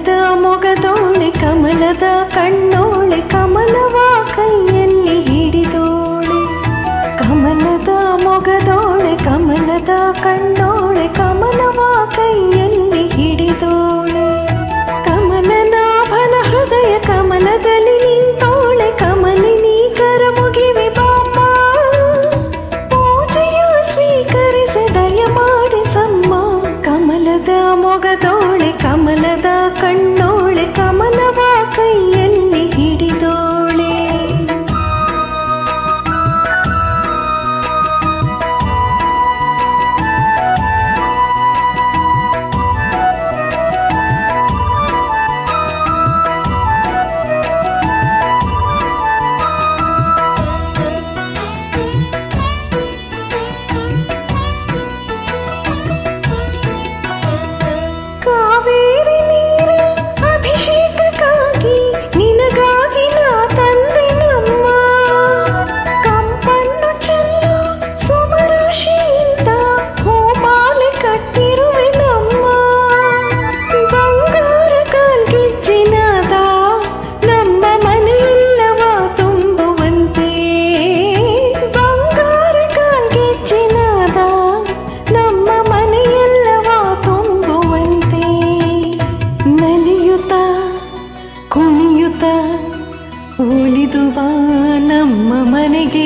ಕಮಲದ ಮೊಗದೋಳೆ ಕಮಲದ ಕಣ್ಣೋಳೆ ಕಮಲವ ಕೈಯಲ್ಲಿ ಹಿಡಿದೋಳೆ ಕಮಲದ ಮೊಗದೋಳೆ ಕಮಲದ ಕಣ್ಣೋಳೆ ಕಮಲವ ಕೈಯಲ್ಲಿ ಹಿಡಿದೋಳೆ ಕಮಲನಾಭನ ಹೃದಯ ಕಮಲದಲ್ಲಿ ನಿಂತೋಳೆ ಕಮಲಿನಿ ಕರ ಮುಗಿವೆ ಬಾಮ್ಮ. ಪೂಜೆಯು ಸ್ವೀಕರಿಸದಯ ಮಾಡಿಸಮ್ಮ ಕಮಲದ ಮೊಗದ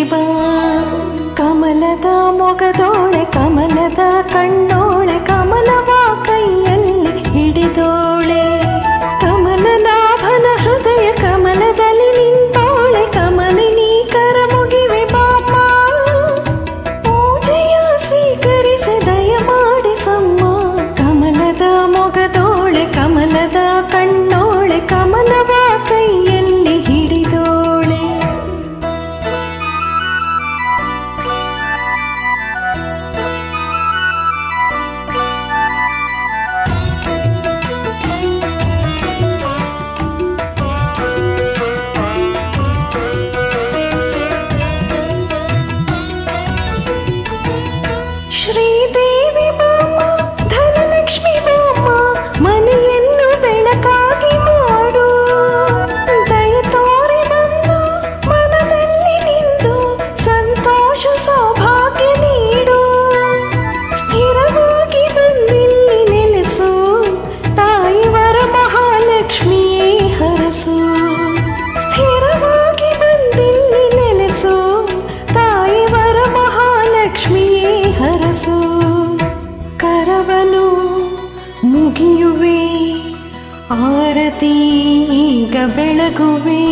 ಶಿವ ಕಮಲದ ಮೊಗದೋಳೆ ಕಮಲದ ಕಣ್ಣ ಕರಸು ಕರವನು ಮುಗಿಯುವೆ ಆರತೀಗ ಬೆಳಗುವೆ